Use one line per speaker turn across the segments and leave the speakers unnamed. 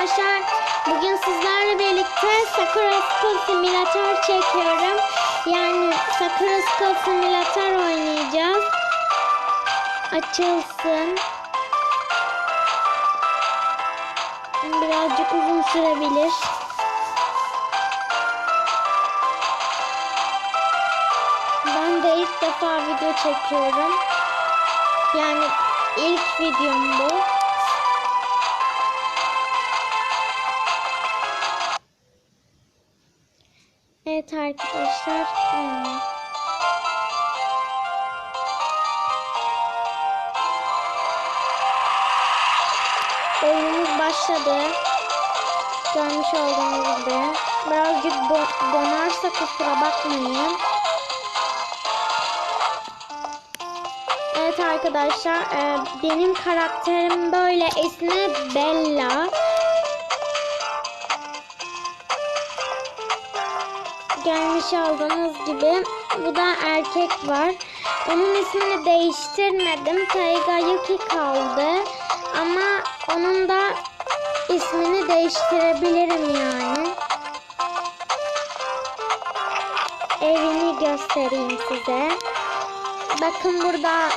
arkadaşlar. Bugün sizlerle birlikte Sakura School Simulator çekiyorum. Yani Sakura School Simulator oynayacağız. Açılsın. Birazcık uzun sürebilir. Ben de ilk defa video çekiyorum. Yani ilk videom bu. Başladı. Görmüş olduğunuz gibi. Birazcık do- donarsa kusura bakmayın. Evet arkadaşlar e, benim karakterim böyle ismi Bella. Gelmiş olduğunuz gibi bu da erkek var. Onun ismini değiştirmedim. Taiga Yuki kaldı. Ama onun da ismini değiştirebilirim yani. Evini göstereyim size. Bakın burada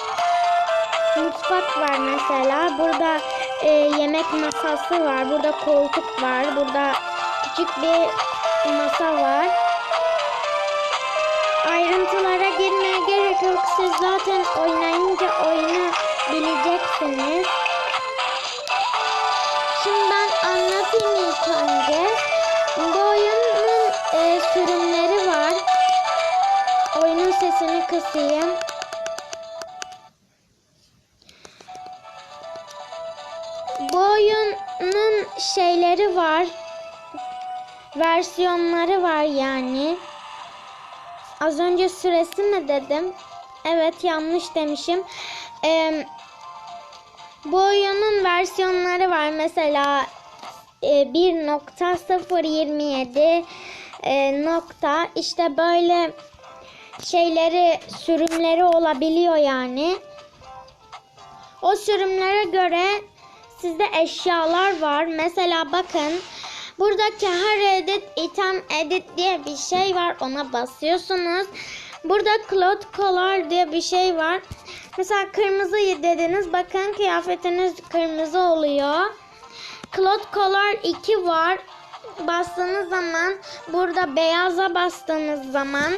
mutfak var mesela. Burada e, yemek masası var. Burada koltuk var. Burada küçük bir masa var. Ayrıntılara girmeye gerek yok. Siz zaten oynayınca oyunu kısayım. Bu oyunun şeyleri var. Versiyonları var yani. Az önce süresi mi dedim? Evet yanlış demişim. Ee, bu oyunun versiyonları var. Mesela e, 1.027 e, nokta işte böyle şeyleri sürümleri olabiliyor yani. O sürümlere göre sizde eşyalar var. Mesela bakın buradaki her edit item edit diye bir şey var. Ona basıyorsunuz. Burada cloth color diye bir şey var. Mesela kırmızı dediniz. Bakın kıyafetiniz kırmızı oluyor. Cloth color 2 var. Bastığınız zaman burada beyaza bastığınız zaman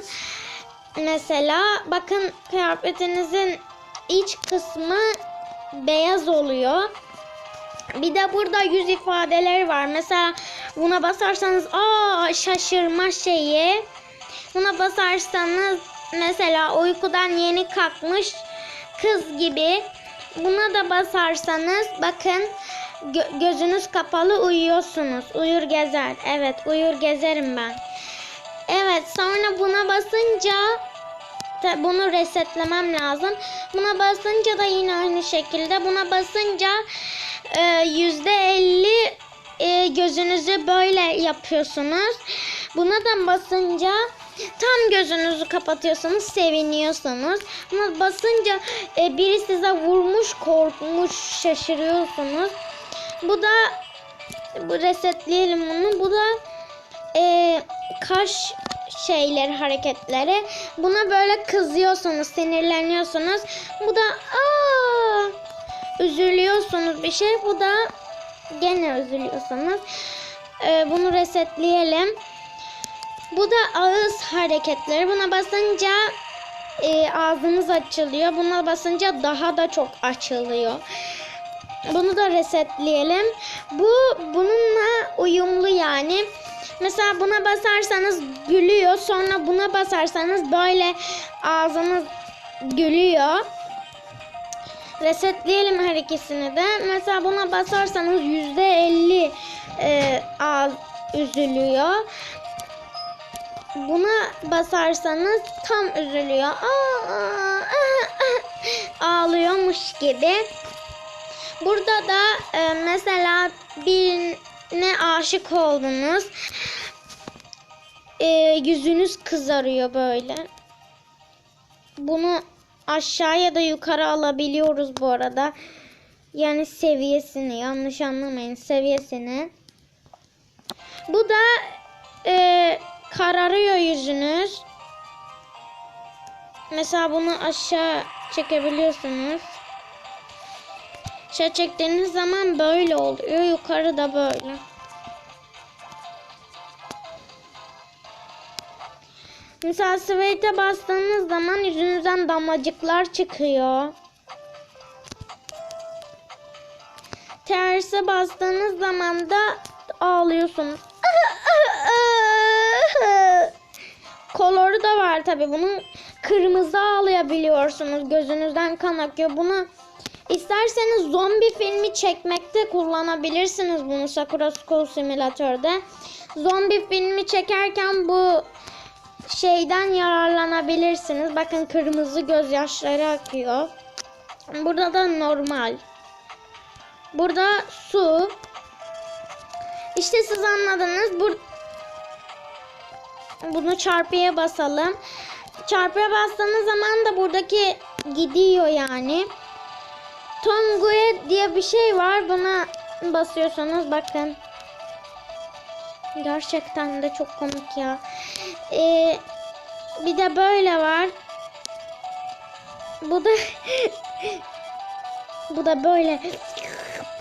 mesela bakın kıyafetinizin iç kısmı beyaz oluyor. Bir de burada yüz ifadeleri var. Mesela buna basarsanız aa şaşırma şeyi. Buna basarsanız mesela uykudan yeni kalkmış kız gibi. Buna da basarsanız bakın gö- gözünüz kapalı uyuyorsunuz. Uyur gezer. Evet uyur gezerim ben. Evet sonra buna basınca bunu resetlemem lazım. Buna basınca da yine aynı şekilde. Buna basınca e, yüzde elli e, gözünüzü böyle yapıyorsunuz. Buna da basınca tam gözünüzü kapatıyorsunuz, seviniyorsunuz. Buna basınca e, biri size vurmuş, korkmuş, şaşırıyorsunuz. Bu da bu resetleyelim bunu. Bu da e, kaş şeyleri, hareketleri. Buna böyle kızıyorsunuz, sinirleniyorsunuz. Bu da aa üzülüyorsunuz bir şey. Bu da gene üzülüyorsunuz. Ee, bunu resetleyelim. Bu da ağız hareketleri. Buna basınca e, ağzınız açılıyor. Buna basınca daha da çok açılıyor. Bunu da resetleyelim. Bu bununla uyumlu yani. Mesela buna basarsanız gülüyor. Sonra buna basarsanız böyle ağzınız gülüyor. Resetleyelim her ikisini de. Mesela buna basarsanız yüzde elli e, ağız üzülüyor. Buna basarsanız tam üzülüyor. Aa, aa, aa, ağlıyormuş gibi. Burada da e, mesela birine aşık oldunuz. E, yüzünüz kızarıyor böyle. Bunu aşağıya da yukarı alabiliyoruz bu arada. Yani seviyesini yanlış anlamayın seviyesini. Bu da e, kararıyor yüzünüz. Mesela bunu aşağı çekebiliyorsunuz. Aşağı çektiğiniz zaman böyle oluyor. Yukarı da böyle. Mesela Sweet'e bastığınız zaman yüzünüzden damlacıklar çıkıyor. Terse bastığınız zaman da ağlıyorsunuz. Koloru da var tabi bunun. Kırmızı ağlayabiliyorsunuz. Gözünüzden kan akıyor. Bunu isterseniz zombi filmi çekmekte kullanabilirsiniz bunu Sakura School Simulator'da. Zombi filmi çekerken bu şeyden yararlanabilirsiniz. Bakın kırmızı gözyaşları akıyor. Burada da normal. Burada su. İşte siz anladınız. Bur Bunu çarpıya basalım. Çarpıya bastığınız zaman da buradaki gidiyor yani. Tongue diye bir şey var. Buna basıyorsanız bakın. Gerçekten de çok komik ya. Ee, bir de böyle var. Bu da bu da böyle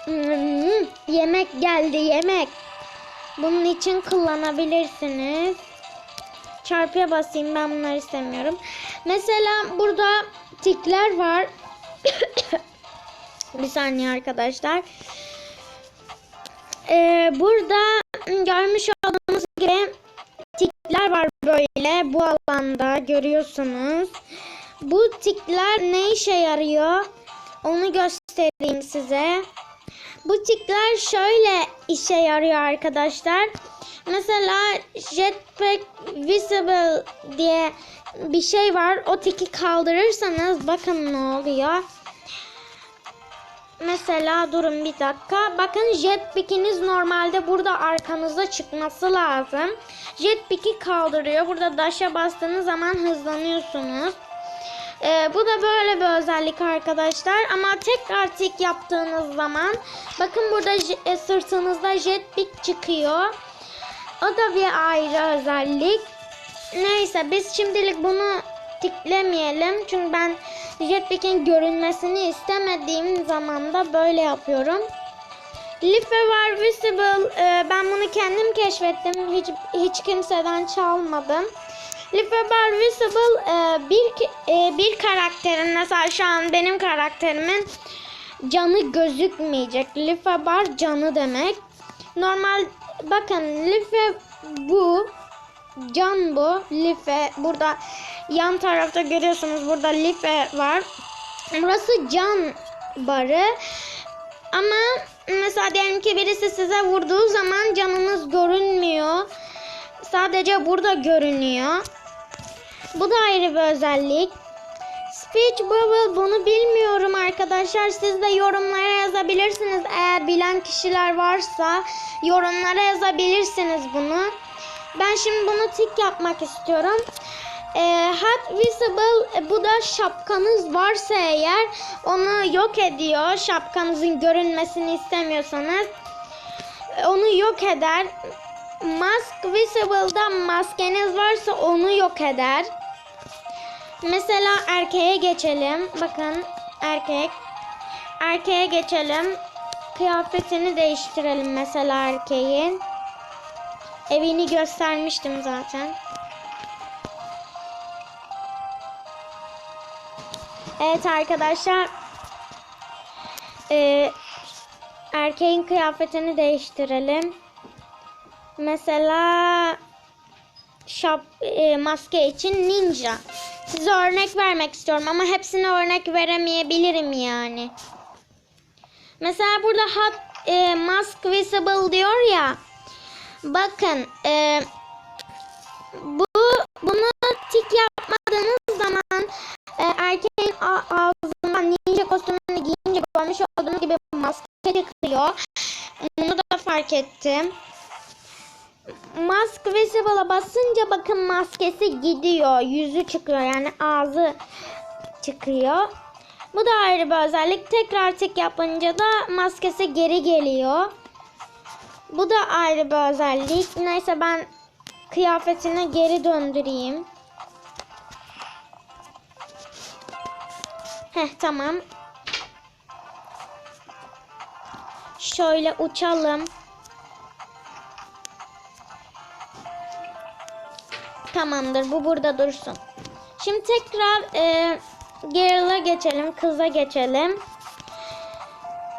yemek geldi yemek. Bunun için kullanabilirsiniz. Çarpıya basayım ben bunları istemiyorum. Mesela burada tikler var. bir saniye arkadaşlar. Ee, burada görmüş olduğunuz gibi tikler var böyle bu alanda görüyorsunuz. Bu tikler ne işe yarıyor? Onu göstereyim size. Bu tikler şöyle işe yarıyor arkadaşlar. Mesela jetpack visible diye bir şey var. O tiki kaldırırsanız bakın ne oluyor. Mesela durun bir dakika. Bakın jetpack'iniz normalde burada arkanızda çıkması lazım. Jetpack'i kaldırıyor. Burada dash'a bastığınız zaman hızlanıyorsunuz. Ee, bu da böyle bir özellik arkadaşlar. Ama tekrar tik yaptığınız zaman bakın burada e, sırtınızda jetpack çıkıyor. O da bir ayrı özellik. Neyse biz şimdilik bunu tiklemeyelim. Çünkü ben jetpack'in görünmesini istemediğim zaman da böyle yapıyorum. Life var visible. Ee, ben bunu kendim keşfettim. Hiç hiç kimseden çalmadım. Liferbar Visible e, bir e, bir karakterin mesela şu an benim karakterimin canı gözükmeyecek. Liferbar canı demek. Normal bakın Life bu can bu. Life burada yan tarafta görüyorsunuz burada Life var. Burası can barı. Ama mesela diyelim ki birisi size vurduğu zaman canınız görünmüyor. Sadece burada görünüyor. Bu da ayrı bir özellik. Speech bubble bunu bilmiyorum arkadaşlar. Siz de yorumlara yazabilirsiniz. Eğer bilen kişiler varsa yorumlara yazabilirsiniz bunu. Ben şimdi bunu tik yapmak istiyorum. Ee, hot visible e, bu da şapkanız varsa eğer onu yok ediyor. Şapkanızın görünmesini istemiyorsanız e, onu yok eder. Mask Visible'da maskeniz varsa onu yok eder. Mesela erkeğe geçelim. Bakın erkek. Erkeğe geçelim. Kıyafetini değiştirelim mesela erkeğin. Evini göstermiştim zaten. Evet arkadaşlar. Ee, erkeğin kıyafetini değiştirelim. Mesela şap e, maske için ninja. Size örnek vermek istiyorum ama hepsine örnek veremeyebilirim yani. Mesela burada hot e, mask visible diyor ya. Bakın e, bu bunu tik yapmadığınız zaman e, erkeğin a- ağzından ninja kostümünü giyince görmüş olduğunuz gibi maske çıkıyor. Bunu da fark ettim. Mask Visible'a basınca bakın maskesi gidiyor. Yüzü çıkıyor yani ağzı çıkıyor. Bu da ayrı bir özellik. Tekrar tik yapınca da maskesi geri geliyor. Bu da ayrı bir özellik. Neyse ben kıyafetine geri döndüreyim. Heh tamam. Şöyle uçalım. Tamamdır bu burada dursun. Şimdi tekrar e, Girl'a geçelim. Kıza geçelim.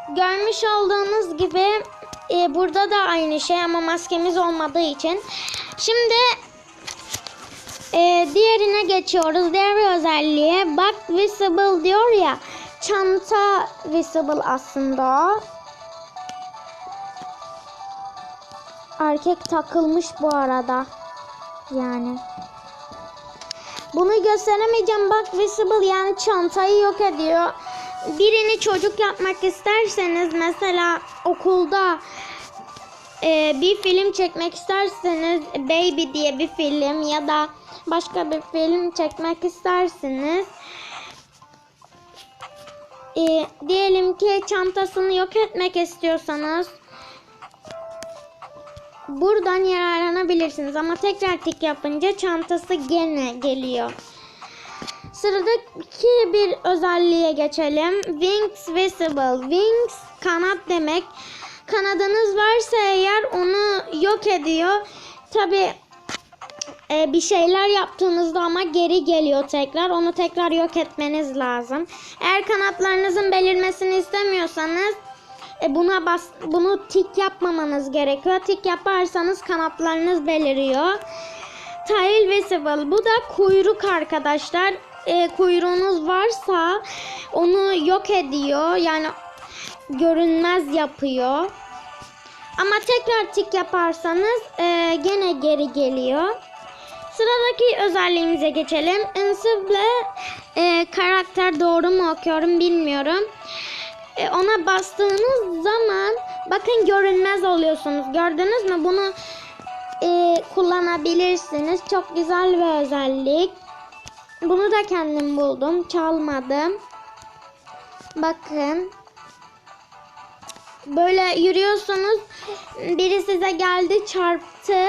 Görmüş olduğunuz gibi e, burada da aynı şey ama maskemiz olmadığı için. Şimdi e, diğerine geçiyoruz. Diğer bir özelliğe bak visible diyor ya. Çanta visible aslında. Erkek takılmış bu arada. Yani. Bunu gösteremeyeceğim. Bak visible yani çantayı yok ediyor. Birini çocuk yapmak isterseniz mesela okulda e, bir film çekmek isterseniz Baby diye bir film ya da başka bir film çekmek isterseniz e, diyelim ki çantasını yok etmek istiyorsanız buradan yararlanabilirsiniz ama tekrar tik yapınca çantası gene geliyor. Sıradaki bir özelliğe geçelim. Wings visible. Wings kanat demek. Kanadınız varsa eğer onu yok ediyor. Tabi bir şeyler yaptığınızda ama geri geliyor tekrar. Onu tekrar yok etmeniz lazım. Eğer kanatlarınızın belirmesini istemiyorsanız e, buna bas, bunu tik yapmamanız gerekiyor. Tik yaparsanız kanatlarınız beliriyor. Tail visible. Bu da kuyruk arkadaşlar. E, kuyruğunuz varsa onu yok ediyor. Yani görünmez yapıyor. Ama tekrar tik yaparsanız e, gene geri geliyor. Sıradaki özelliğimize geçelim. Invisible e, karakter doğru mu okuyorum bilmiyorum. E, ona bastığınız zaman bakın görünmez oluyorsunuz. Gördünüz mü? Bunu e, kullanabilirsiniz. Çok güzel bir özellik. Bunu da kendim buldum. Çalmadım. Bakın. Böyle yürüyorsunuz. Biri size geldi çarptı.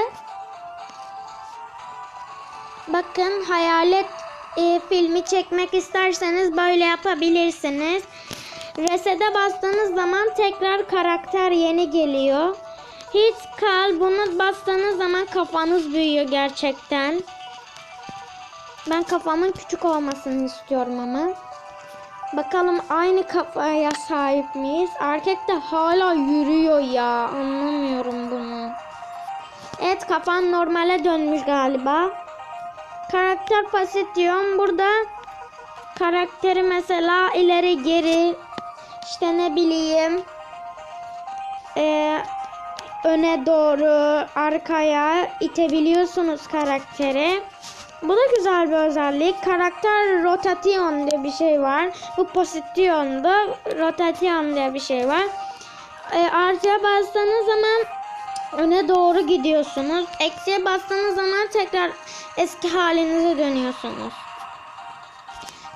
Bakın hayalet e, filmi çekmek isterseniz böyle yapabilirsiniz. Reset'e bastığınız zaman tekrar karakter yeni geliyor. Hiç kal bunu bastığınız zaman kafanız büyüyor gerçekten. Ben kafamın küçük olmasını istiyorum ama. Bakalım aynı kafaya sahip miyiz? Erkek de hala yürüyor ya. Anlamıyorum bunu. Evet kafan normale dönmüş galiba. Karakter basit diyorum. Burada karakteri mesela ileri geri işte ne bileyim e, öne doğru arkaya itebiliyorsunuz karakteri. Bu da güzel bir özellik. Karakter rotation diye bir şey var. Bu position'da rotation diye bir şey var. E, artıya bastığınız zaman öne doğru gidiyorsunuz. Eksiye bastığınız zaman tekrar eski halinize dönüyorsunuz.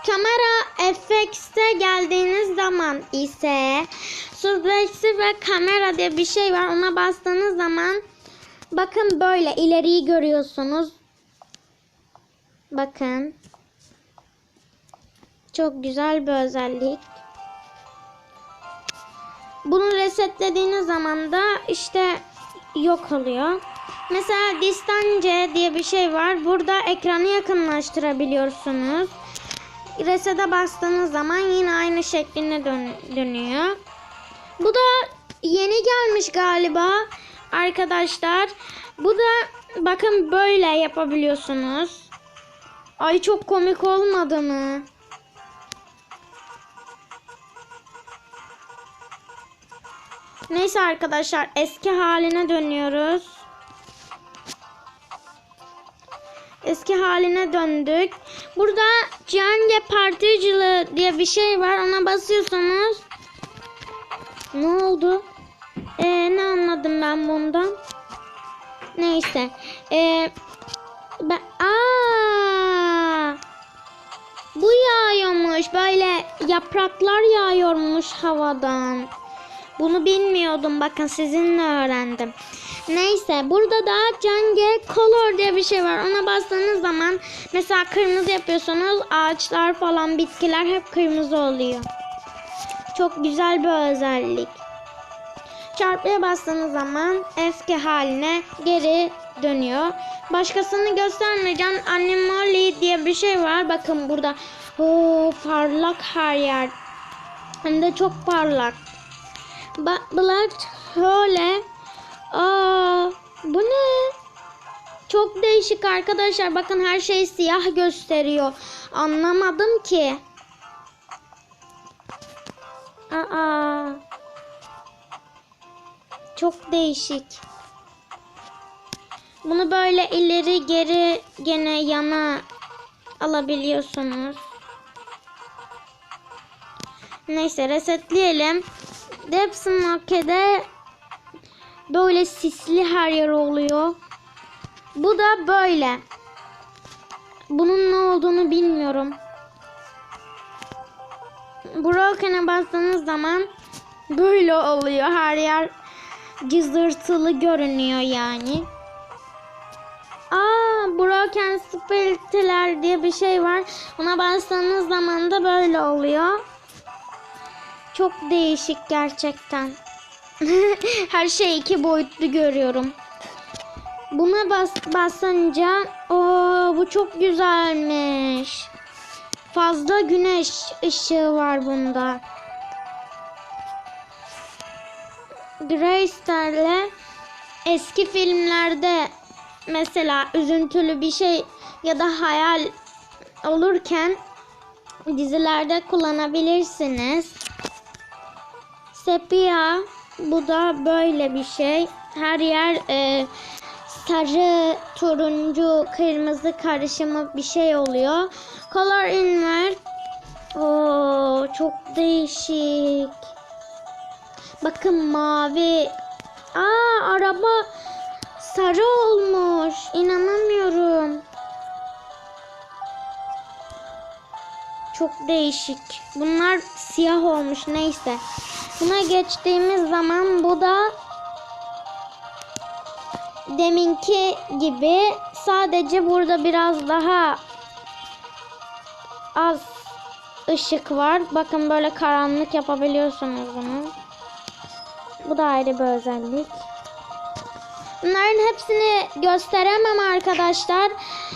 Kamera FX'te geldiğiniz zaman ise subjektif ve kamera diye bir şey var. Ona bastığınız zaman bakın böyle ileriyi görüyorsunuz. Bakın. Çok güzel bir özellik. Bunu resetlediğiniz zaman da işte yok oluyor. Mesela distance diye bir şey var. Burada ekranı yakınlaştırabiliyorsunuz. Reset'e bastığınız zaman yine aynı şekline dön dönüyor. Bu da yeni gelmiş galiba arkadaşlar. Bu da bakın böyle yapabiliyorsunuz. Ay çok komik olmadı mı? Neyse arkadaşlar eski haline dönüyoruz. Eski haline döndük. Burada Cenge Particle diye bir şey var. Ona basıyorsunuz. Ne oldu? Ee, ne anladım ben bundan? Neyse. Ee, ben, aa, bu yağıyormuş. Böyle yapraklar yağıyormuş havadan. Bunu bilmiyordum. Bakın sizinle öğrendim. Neyse burada da Cenge Color diye bir şey var. Ona bastığınız zaman mesela kırmızı yapıyorsunuz. Ağaçlar falan bitkiler hep kırmızı oluyor. Çok güzel bir özellik. Çarpıya bastığınız zaman eski haline geri dönüyor. Başkasını göstermeyeceğim. Molly diye bir şey var. Bakın burada. Oo, parlak her yer. Hem de çok parlak. Ba Black şöyle. Aa, bu ne? Çok değişik arkadaşlar. Bakın her şey siyah gösteriyor. Anlamadım ki. Aa. Çok değişik. Bunu böyle ileri geri gene yana alabiliyorsunuz. Neyse resetleyelim. Depth Market'e böyle sisli her yer oluyor. Bu da böyle. Bunun ne olduğunu bilmiyorum. Broken'e bastığınız zaman böyle oluyor. Her yer cızırtılı görünüyor yani. Aa, Broken Spiritualer diye bir şey var. Ona bastığınız zaman da böyle oluyor. Çok değişik gerçekten. Her şey iki boyutlu görüyorum. Buna bas basınca o bu çok güzelmiş. Fazla güneş ışığı var bunda. Greyster'le eski filmlerde mesela üzüntülü bir şey ya da hayal olurken dizilerde kullanabilirsiniz. Sepia bu da böyle bir şey. Her yer e, sarı, turuncu, kırmızı karışımı bir şey oluyor. Color invert. Oo, çok değişik. Bakın mavi. Aa araba sarı olmuş. İnanamıyorum. Çok değişik. Bunlar siyah olmuş neyse. Buna geçtiğimiz zaman bu da deminki gibi sadece burada biraz daha az ışık var. Bakın böyle karanlık yapabiliyorsunuz bunu. Bu da ayrı bir özellik. Bunların hepsini gösteremem arkadaşlar.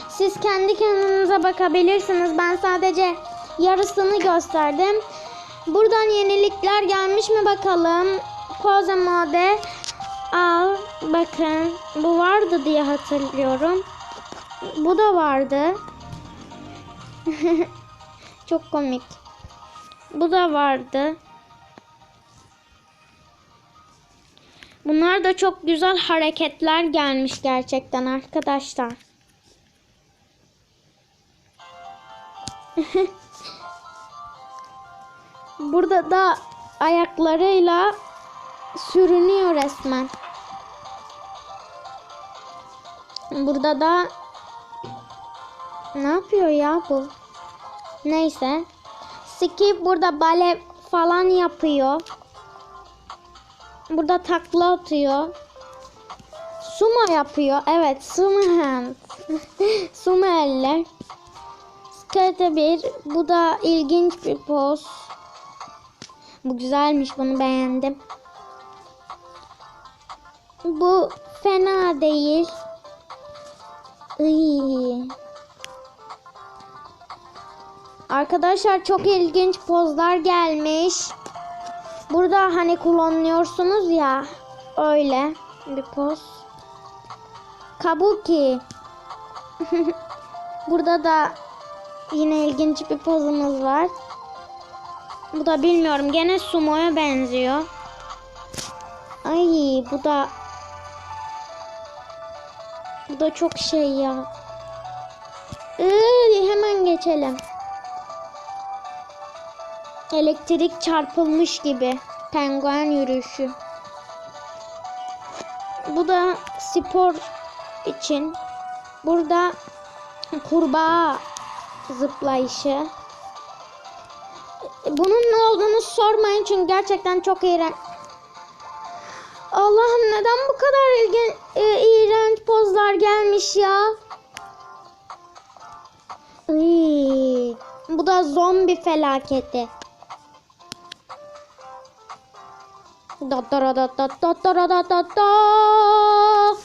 Siz kendi kendinize bakabilirsiniz. Ben sadece yarısını gösterdim. Buradan yenilikler gelmiş mi bakalım. Pose mode al. Bakın bu vardı diye hatırlıyorum. Bu da vardı. Çok komik. Bu da vardı. Bunlar da çok güzel hareketler gelmiş gerçekten arkadaşlar. Burada da ayaklarıyla sürünüyor resmen. Burada da ne yapıyor ya bu? Neyse. Skip burada bale falan yapıyor. Burada takla atıyor. Sumo yapıyor. Evet, sumo hand. sumo eller. Skate bir. Bu da ilginç bir poz. Bu güzelmiş. Bunu beğendim. Bu fena değil. Iy. Arkadaşlar çok ilginç pozlar gelmiş. Burada hani kullanıyorsunuz ya öyle bir poz. Kabuki. Burada da yine ilginç bir pozumuz var. Bu da bilmiyorum gene sumo'ya benziyor. Ay bu da bu da çok şey ya. Iy, hemen geçelim. Elektrik çarpılmış gibi. Penguen yürüyüşü. Bu da spor için. Burada kurbağa zıplayışı. Bunun ne olduğunu sormayın çünkü gerçekten çok iğren Allah'ım neden bu kadar ilgin, e, iğrenç pozlar gelmiş ya? Iy, bu da zombi felaketi. Da da da da da da da da da da.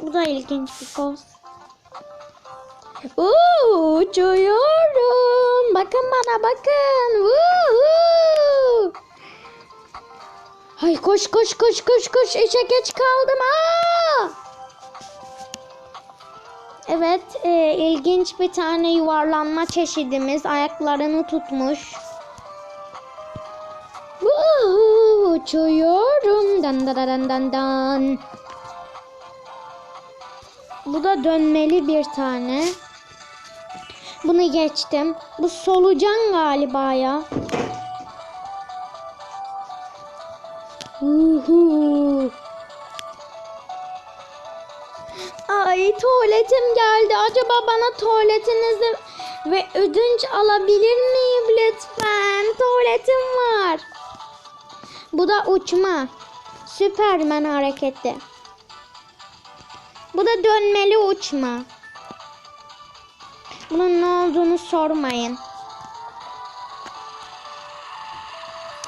Bu da ilginç bir poz. Uuu, uçuyorum. Bakın bana bakın. Uuu. Hay koş koş koş koş koş. İşe geç kaldım. Aa! Evet, e, ilginç bir tane yuvarlanma çeşidimiz ayaklarını tutmuş. Uuu, uçuyorum. Dan dan dan dan dan. Bu da dönmeli bir tane. Bunu geçtim. Bu solucan galiba ya. Uhu. Ay tuvaletim geldi. Acaba bana tuvaletinizi ve ödünç alabilir miyim lütfen? Tuvaletim var. Bu da uçma. Süpermen hareketi. Bu da dönmeli uçma. Bunun ne olduğunu sormayın.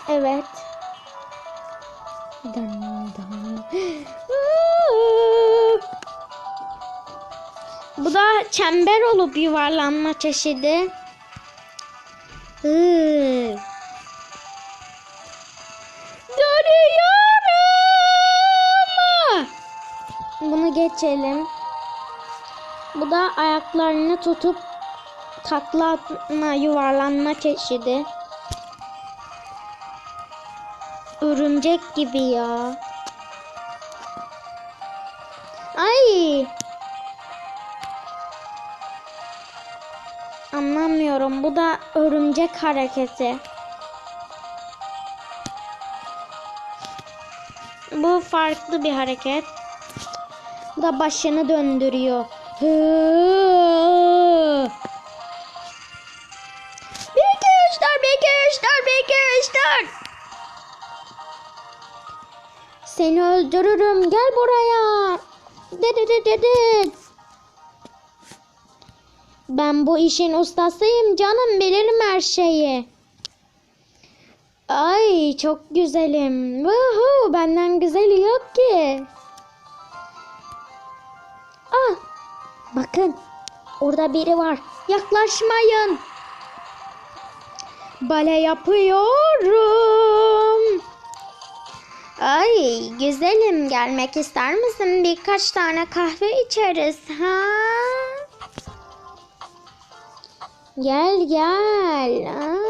Evet. Bu da çember olup yuvarlanma çeşidi. Dönüyorum. Bunu geçelim. Bu da ayaklarını tutup takla atma, yuvarlanma çeşidi. Örümcek gibi ya. Ay. Anlamıyorum. Bu da örümcek hareketi. Bu farklı bir hareket. Bu da başını döndürüyor. Hı. Seni öldürürüm. Gel buraya. Dedi dedi dedi. Ben bu işin ustasıyım canım bilirim her şeyi. Ay çok güzelim. Vuhu, benden güzeli yok ki. Ah, bakın orada biri var. Yaklaşmayın. Bale yapıyorum. Ay güzelim gelmek ister misin? Birkaç tane kahve içeriz ha? Gel gel. Aa.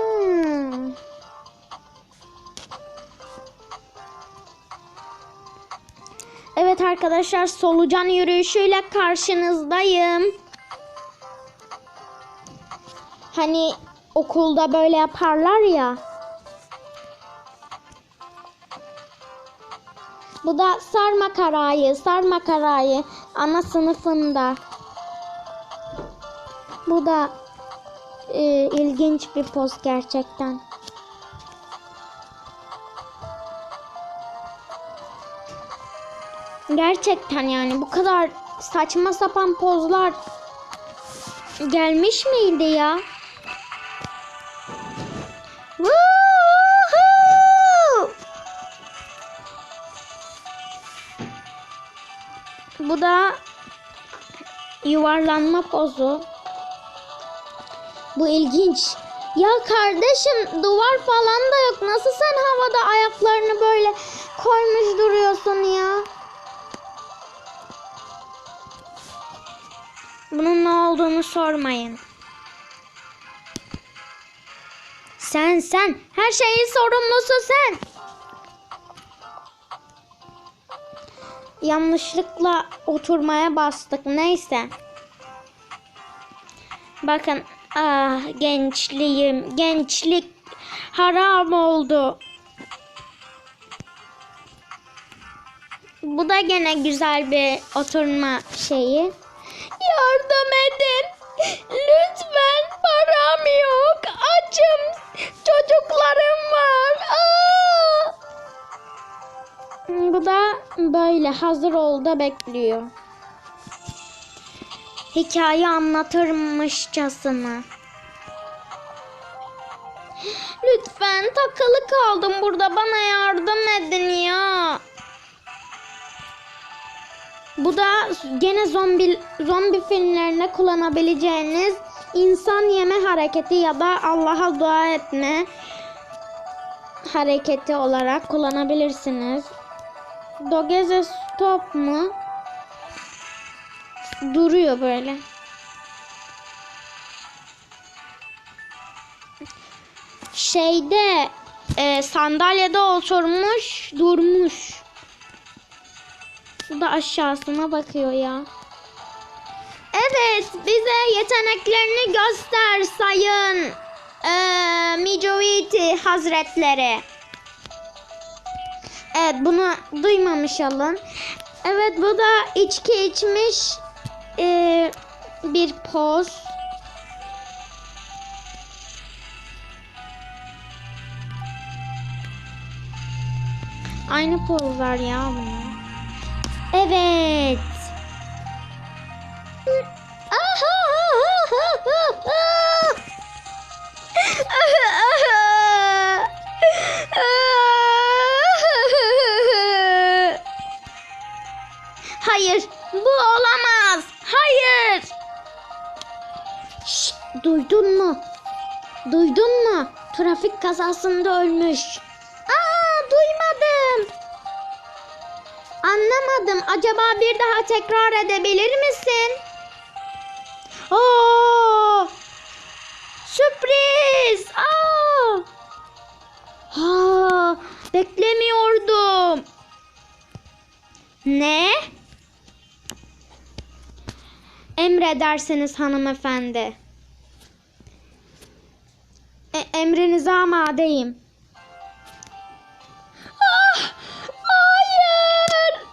Evet arkadaşlar solucan yürüyüşüyle karşınızdayım. Hani okulda böyle yaparlar ya. Bu da sarma karayı, sarma karayı ana sınıfında. Bu da e, ilginç bir poz gerçekten. Gerçekten yani bu kadar saçma sapan pozlar gelmiş miydi ya? Yuvarlanma pozu. Bu ilginç. Ya kardeşim duvar falan da yok. Nasıl sen havada ayaklarını böyle koymuş duruyorsun ya? Bunun ne olduğunu sormayın. Sen sen her şeyin sorumlusu sen. Yanlışlıkla oturmaya bastık neyse. Bakın ah gençliğim gençlik haram oldu. Bu da gene güzel bir oturma şeyi. Yardım edin. Lütfen param yok. Açım. Çocuklarım var. Burada böyle hazır oldu bekliyor. Hikaye anlatırmışçasına. Lütfen takılı kaldım burada bana yardım edin ya. Bu da gene zombi zombi filmlerinde kullanabileceğiniz insan yeme hareketi ya da Allah'a dua etme hareketi olarak kullanabilirsiniz. Dogeze stop mu? Duruyor böyle. Şeyde e, sandalyede oturmuş durmuş. Bu da aşağısına bakıyor ya. Evet bize yeteneklerini göster sayın e, Mijoviti Hazretleri. Evet bunu duymamış olun. Evet bu da içki içmiş e, bir poz. Aynı pozlar ya bunlar. Evet. Hayır, bu olamaz. Hayır. Şşt, duydun mu? Duydun mu? Trafik kazasında ölmüş. Aa, duymadım. Anlamadım. Acaba bir daha tekrar edebilir misin? Oo! Sürpriz! Aa! Ha, beklemiyordum. Ne? Emredersiniz hanımefendi. E, emrinize amadeyim. Ah, hayır.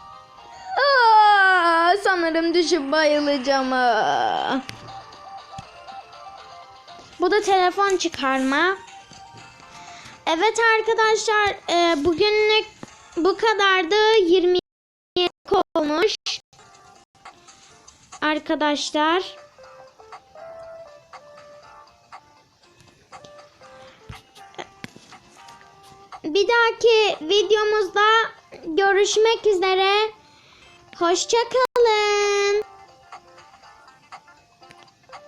Aa, sanırım düşüp bayılacağım. Aa. Bu da telefon çıkarma. Evet arkadaşlar e, bugünlük bu kadardı. 20 Arkadaşlar. Bir dahaki videomuzda görüşmek üzere. Hoşçakalın.